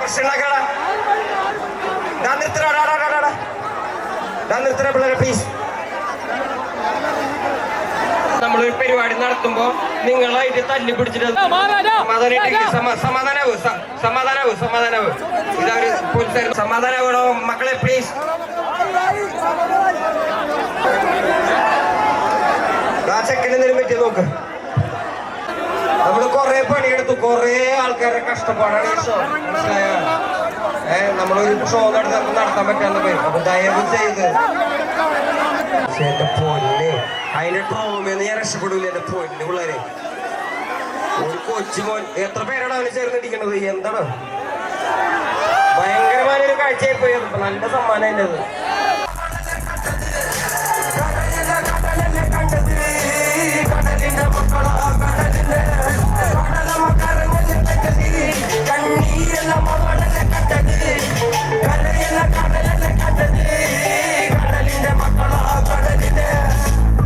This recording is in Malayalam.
പ്രശ്നം ഉണ്ടാക്കടാ ഞാൻ നിർത്തടാ ഞാൻ നിർത്തണ പിള്ളേരെ പ്ലീസ് നമ്മളൊരു പരിപാടി നടത്തുമ്പോ നിങ്ങളായിട്ട് തല്ലി പിടിച്ചിട്ട് സമാധാനാവ് സമാധാനാവ് സമാധാനാവ്. ഇതവര് പോലീസുകാർ സമാധാനാവണോ മക്കളെ പ്ലീസ് ആ ചെക്കനെ നോക്ക്. നമ്മൾ കൊറേ പണിയെടുത്തു കൊറേ ആൾക്കാരെ കഷ്ടപ്പാടാണ് ഈ ഷോ ഏഹ് നമ്മളൊരു ഷോ നടത്തി നമുക്ക് നടത്താൻ പറ്റാന്ന് പേര് അപ്പൊ ദയവ് ചെയ്ത്. എന്റെ പൊന്നെ. അതിന്റെ ട്രോമെന്ന് ഞാൻ രക്ഷപ്പെടൂല എന്റെ പൊന്നെ പിള്ളേരെ. ഒരു കൊച്ചു മോൻ. എത്ര പേരാണ് അവന് ചേർന്നിരിക്കുന്നത്? എന്താണ്? ഭയങ്കരമായ ഒരു കാഴ്ചയായി പോയത് നല്ല സമ്മാനം അതിന്റെ